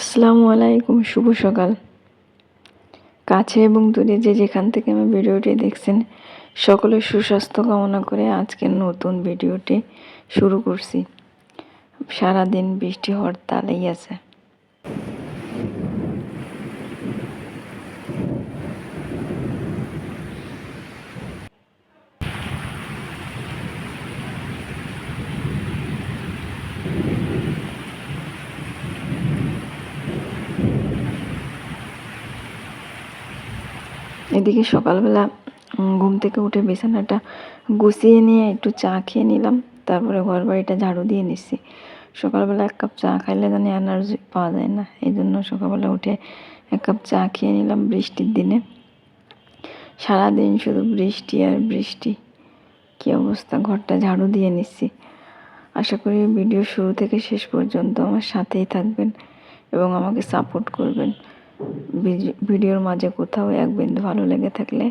আসসালামু আলাইকুম, শুভ সকাল। কাছে এবং দূরে যে যেখান থেকে আমি ভিডিওটি দেখছেন, সকলের সুস্বাস্থ্য কামনা করে আজকের নতুন ভিডিওটি শুরু করছি। সারাদিন বৃষ্টি হরতালেই তালেই আছে। এদিকে সকালবেলা ঘুম থেকে উঠে বিছানাটা গুছিয়ে নিয়ে একটু চা খেয়ে নিলাম। তারপরে ঘর বাড়িটা ঝাড়ু দিয়ে নিচ্ছি। সকালবেলা এক কাপ চা খাইলে জানি এনার্জি পাওয়া যায় না। এই জন্য সকালবেলা উঠে এক কাপ চা খেয়ে নিলাম বৃষ্টির দিনে। সারাদিন শুধু বৃষ্টি আর বৃষ্টি। কী অবস্থা? ঘরটা ঝাড়ু দিয়ে নিচ্ছি। আশা করি ভিডিও শুরু থেকে শেষ পর্যন্ত আমার সাথেই থাকবেন এবং আমাকে সাপোর্ট করবেন। ভিডিওর মাঝে কোথাও এক বিন্দু ভালো লেগে থাকলে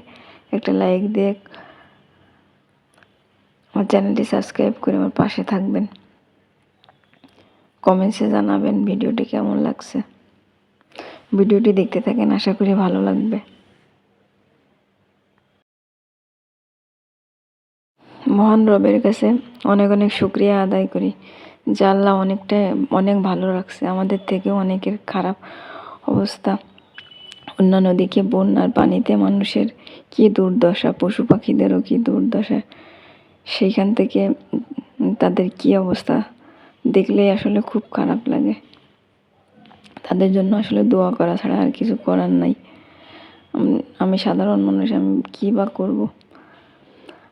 একটা লাইক দিয়ে আমার চ্যানেলটি সাবস্ক্রাইব করে আমার পাশে থাকবেন। কমেন্টসে জানাবেন ভিডিওটি কেমন লাগছে। ভিডিওটি দেখতে থাকেন, আশা করি ভালো লাগবে। মহান রবের কাছে অনেক অনেক শুক্রিয়া আদায় করি আল্লাহ অনেকটা অনেক ভালো রাখছে। আমাদের থেকেও অনেকের খারাপ অবস্থা অন্যান্য দিকে বন্যার পানিতে মানুষের কী দুর্দশা, পশু পাখিদেরও কী দুর্দশা? সেইখান থেকে তাদের কী অবস্থা? দেখলেই আসলে খুব খারাপ লাগে। তাদের জন্য আসলে দোয়া করা ছাড়া আর কিছু করার নাই। আমি সাধারণ মানুষ, আমি কী বা করব?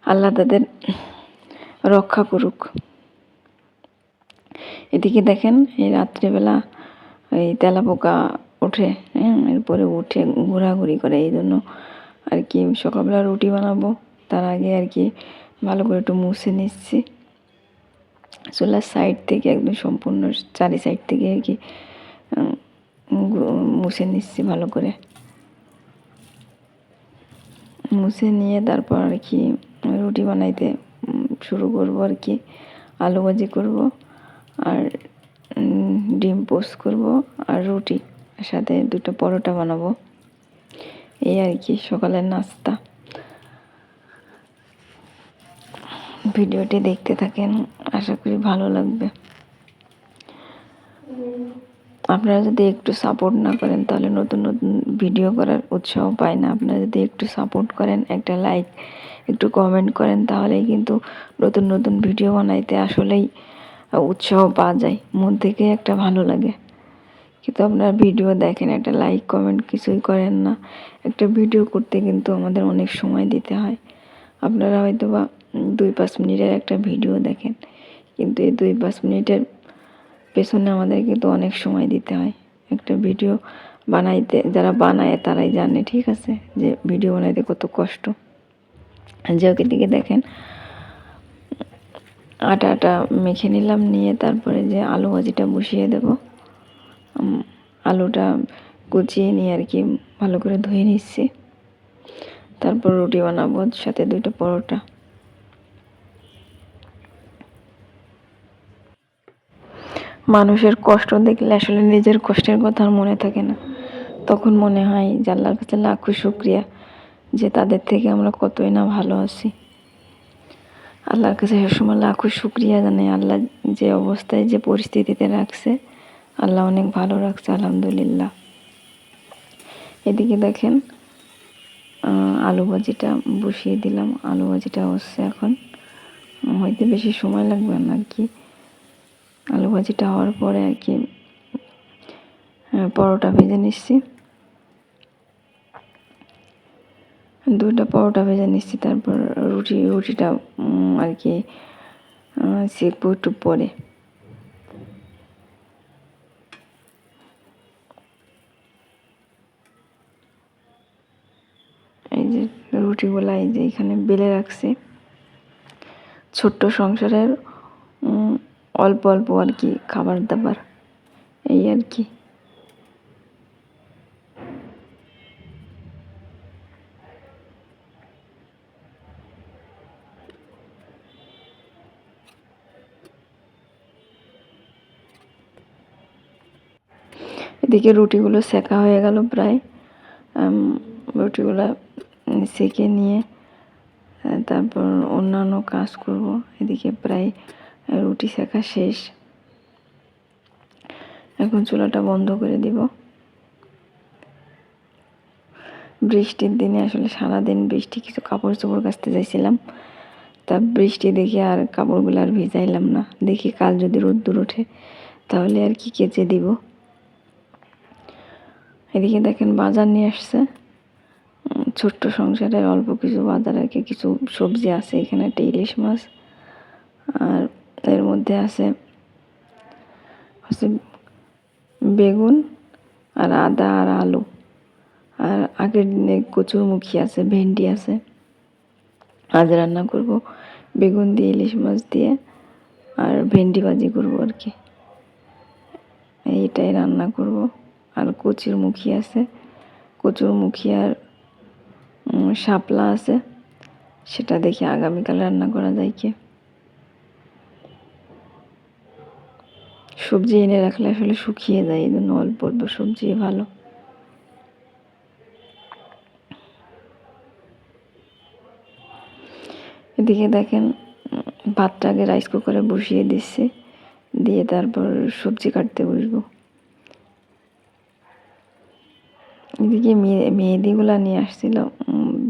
আল্লাহ তাদের রক্ষা করুক। এদিকে দেখেন, এই রাত্রিবেলা এই তেলাপোকা ওঠে হ্যাঁ এরপরে উঠে ঘোরাঘুরি করে এই জন্য আর কি সকালবেলা রুটি বানাবো। তার আগে আর কি ভালো করে একটু মুছে নিচ্ছি। চুলার সাইড থেকে একদম সম্পূর্ণ চারি সাইড থেকে আর কি মুছে নিচ্ছি ভালো করে। মুছে নিয়ে তারপর আর কি রুটি বানাইতে শুরু করব আর কি। আলু ভাজি করব আর ডিম পোস্ট করব আর রুটি। সাথে দুটো পরোটা বানাবো। এই আর কি, সকালের নাস্তা। ভিডিওটি দেখতে থাকেন, আশা করি ভালো লাগবে। আপনারা যদি একটু সাপোর্ট না করেন, তাহলে নতুন নতুন ভিডিও করার উৎসাহ পায় না। আপনারা যদি একটু সাপোর্ট করেন, একটা লাইক একটু কমেন্ট করেন, তাহলেই কিন্তু নতুন নতুন ভিডিও বানাইতে আসলেই উৎসাহ পাওয়া যায়। মন থেকে একটা ভালো লাগে। কিন্তু আপনারা ভিডিও দেখেন, একটা লাইক কমেন্ট কিছুই করেন না। একটা ভিডিও করতে কিন্তু আমাদের অনেক সময় দিতে হয়। আপনারা হয়তো বা দুই পাঁচ মিনিটের একটা ভিডিও দেখেন, কিন্তু এই দুই পাঁচ মিনিটের পেছনে আমাদের কিন্তু অনেক সময় দিতে হয়। একটা ভিডিও বানাইতে, যারা বানায় তারাই জানে, ঠিক আছে? যে ভিডিও বানাইতে কত কষ্ট। যে ওকে দিকে দেখেন, আটা আটা মেখে নিলাম, নিয়ে তারপরে যে আলু ভাজিটা বসিয়ে দেব। আলুটা কুচিয়ে নিয়ে আর কি ভালো করে ধুয়ে নিচ্ছি। তারপর রুটি বানাবো, সাথে দুটো পরোটা। মানুষের কষ্ট দেখলে আসলে নিজের কষ্টের কথা আর মনে থাকে না। তখন মনে হয় যে কাছে লাখো শুক্রিয়া যে তাদের থেকে আমরা কতই না ভালো আছি। আল্লাহর কাছে সবসময় লাখো শুক্রিয়া জানাই। আল্লাহ যে অবস্থায় যে পরিস্থিতিতে রাখছে আল্লাহ অনেক ভালো রাখছে, আলহামদুলিল্লাহ। এদিকে দেখেন আলু ভাজিটা বসিয়ে দিলাম। আলু ভাজিটা হচ্ছে এখন, হয়তো বেশি সময় লাগবে না আর কি। আলু ভাজিটা হওয়ার পরে আর কি পরোটা ভেজে নিচ্ছি। দুটা পরোটা ভেজে নিচ্ছি, তারপর রুটি, রুটিটা আর কি সেকবো একটু পরে এই যে এই যে এখানে বেলে রাখছি। ছোট্ট সংসারের অল্প অল্প আর কি খাবার দাবার, এই আর কি। এদিকে রুটিগুলো সেকা হয়ে গেল প্রায়। রুটিগুলো সেকে নিয়ে তারপর অন্যান্য কাজ করব। এদিকে প্রায় রুটি সেকা শেষ। এখন চুলাটা বন্ধ করে দিব। বৃষ্টির দিনে আসলে সারাদিন বৃষ্টি কিছু কাপড় চোপড় কাচতে চাইছিলাম তা বৃষ্টি দেখে আর কাপড়গুলো আর ভিজাইলাম না। দেখি কাল যদি রোদ্দুর ওঠে, তাহলে আর কি কেচে দিব। এদিকে দেখেন বাজার নিয়ে আসছে। ছোট্ট সংসারের অল্প কিছু আর কি, কিছু সবজি আছে, এখানে একটা ইলিশ মাছ, আর এর মধ্যে আছে হচ্ছে বেগুন আর আদা আর আলু, আর আগের দিনে কচুর কচুরমুখী আছে, ভেন্ডি আছে। আজ রান্না করব বেগুন দিয়ে, ইলিশ মাছ দিয়ে, আর ভেন্ডি ভাজি করব আর কি। এইটাই রান্না করব। আর কচুর মুখী আছে কচুর মুখী আর শাপলা আছে। সেটা দেখি আগামীকাল রান্না করা যায় কি? সবজি এনে রাখলে আসলে শুকিয়ে যায় এই জন্য অল্প অল্প সবজি ভালো। এদিকে দেখেন উম, ভাতটা আগে রাইস কুকারে বসিয়ে দিচ্ছি। দিয়ে তারপর সবজি কাটতে বসবো। এদিকে মেহেদিগুলো নিয়ে আসছিল।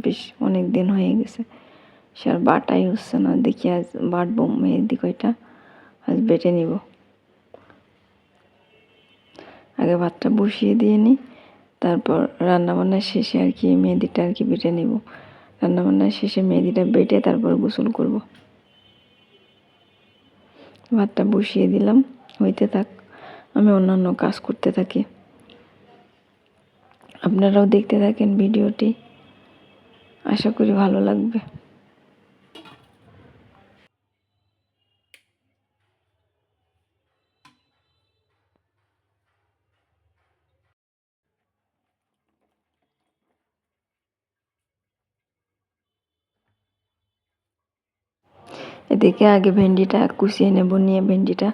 বেশ অনেক দিন হয়ে গেছে। সে আর বাটাই হচ্ছে না। দেখি আজ বাটবো মেহেদি কয়টা। আজ বেটে নিব। আগে ভাতটা বসিয়ে দিয়ে নিই তারপর রান্নাবান্না শেষে আর কি মেহেদিটা আর কি বেটে নিব। রান্নাবান্না শেষে মেহেদিটা বেটে তারপর গোসল করব। ভাতটা বসিয়ে দিলাম। হইতে থাক। আমি অন্যান্য কাজ করতে থাকি। আপনারাও দেখতে থাকেন ভিডিওটি। আশা করি ভালো লাগবে। এদিকে আগে ভেন্ডিটা কুচিয়ে নেব, নিয়ে ভেন্ডিটা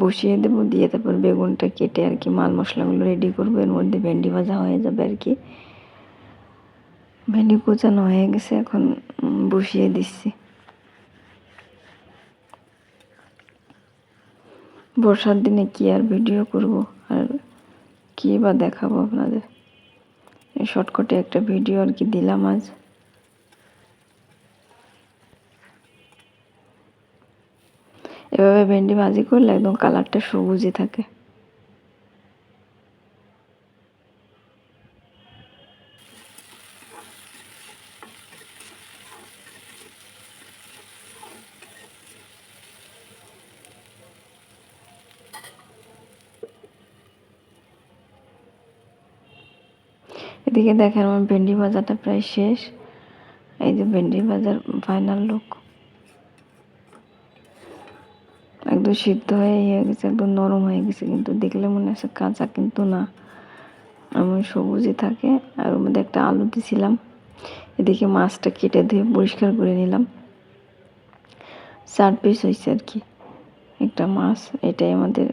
বসিয়ে দেবো। দিয়ে তারপর বেগুনটা কেটে আর কি মাল মশলাগুলো রেডি করব। এর মধ্যে ভেন্ডি ভাজা হয়ে যাবে আর কি। ভেন্ডি কুচানো হয়ে গেছে, এখন বসিয়ে দিচ্ছি। বর্ষার দিনে কি আর ভিডিও করব? আর কি বা দেখাবো আপনাদের? শর্টকাটে একটা ভিডিও আর কি দিলাম আজ। এভাবে ভেন্ডি ভাজি করলে একদম কালারটা সবুজই থাকে। এদিকে দেখেন আমার ভেন্ডি ভাজাটা প্রায় শেষ। এই যে ভেন্ডি ভাজার ফাইনাল লুক সিদ্ধ হয়ে ইয়ে গেছে, একদম নরম হয়ে গেছে, কিন্তু দেখলে মনে হচ্ছে কাঁচা কিন্তু না। এমন সবুজই থাকে, আর ওর মধ্যে একটা আলু দিছিলাম। এদিকে মাছটা কেটে ধুয়ে পরিষ্কার করে নিলাম। চার পিস হয়েছে আর কি, একটা মাছ। এটাই আমাদের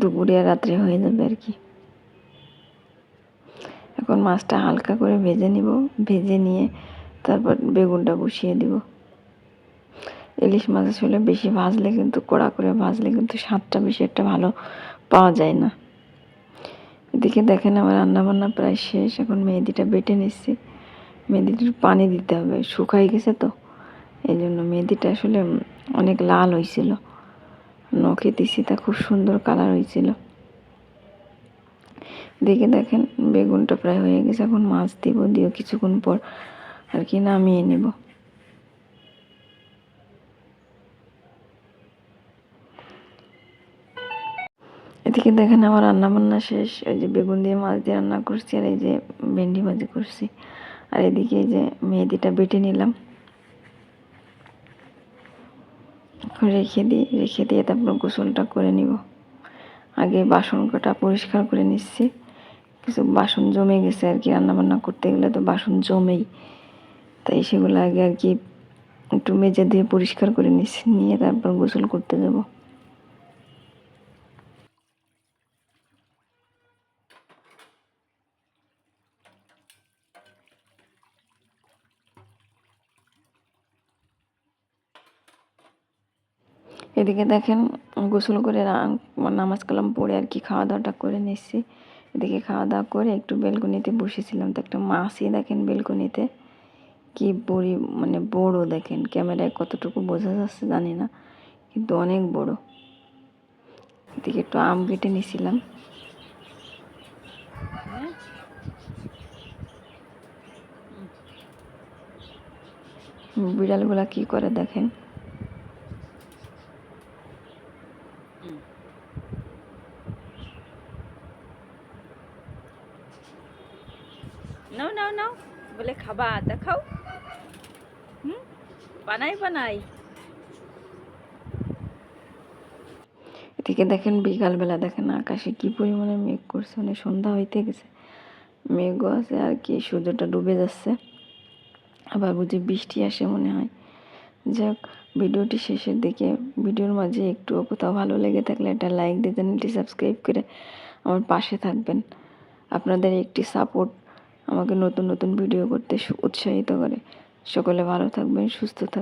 দুপুরে রাত্রে হয়ে যাবে আর কি। এখন মাছটা হালকা করে ভেজে নিব, ভেজে নিয়ে তারপর বেগুনটা বসিয়ে দিব। ইলিশ মাছ আসলে বেশি ভাজলে কিন্তু, কড়া করে ভাজলে কিন্তু স্বাদটা বেশি একটা ভালো পাওয়া যায় না। এদিকে দেখেন আমার রান্নাবান্না প্রায় শেষ, এখন মেহেদিটা বেটে নিচ্ছি। মেহেদিটা পানি দিতে হবে শুকাই গেছে তো। এই জন্য মেহেদিটা আসলে অনেক লাল হয়েছিল। নখে দিছি তা খুব সুন্দর কালার হয়েছিল। দেখে দেখেন বেগুনটা প্রায় হয়ে গেছে, এখন মাছ দিব দিয়ে কিছুক্ষণ পর আর কি নামিয়ে নেব। দেখেন আমার রান্না বান্না শেষ ওই যে বেগুন দিয়ে মাছ দিয়ে রান্না করছি আর এই যে ভেন্ডি ভাজি করছি। আর এদিকে এই যে মেহেদিটা বেটে নিলাম। রেখে দিই, রেখে দিয়ে তারপর গোসলটা করে নিব। আগে বাসন কটা পরিষ্কার করে নিচ্ছি। কিছু বাসন জমে গেছে আর কি রান্না বান্না করতে গেলে তো বাসন জমেই। তাই সেগুলো আগে আর কি একটু মেজে দিয়ে পরিষ্কার করে নিচ্ছি, নিয়ে তারপর গোসল করতে যাব। এদিকে দেখেন গোসল করে নামাজ কালাম পড়ে আর কি খাওয়া দাওয়াটা করে নিচ্ছি। এদিকে খাওয়া দাওয়া করে একটু বেলকনিতে বসেছিলাম। তো একটা মাছই দেখেন বেলকনিতে, কি বড়ি মানে বড় দেখেন। ক্যামেরায় কতটুকু বোঝা যাচ্ছে জানি না, কিন্তু অনেক বড়। এদিকে একটু আম কেটে নিছিলাম। বিড়ালগুলা কি করে দেখেন? নাও নাও নাও। বলে খাবা, দেখাও। হুম? বানাই বানাই। এদিকে দেখেন বিকালবেলা দেখেন আকাশে কি পরিমাণে মেঘ করছে মানে সন্ধ্যা হইতে গেছে। মেঘও আছে আর কি, সূর্যটা ডুবে যাচ্ছে। আবার বুঝি বৃষ্টি আসে মনে হয়। যাক, ভিডিওটি শেষের দিকে, ভিডিওর মাঝে একটু কোথাও ভালো লেগে থাকলে একটা লাইক দিয়ে চ্যানেলটি সাবস্ক্রাইব করে আমার পাশে থাকবেন। আপনাদের একটি সাপোর্ট আমাকে নতুন নতুন ভিডিও করতে উৎসাহিত করে। সকলে ভালো থাকবেন সুস্থ থাকবেন।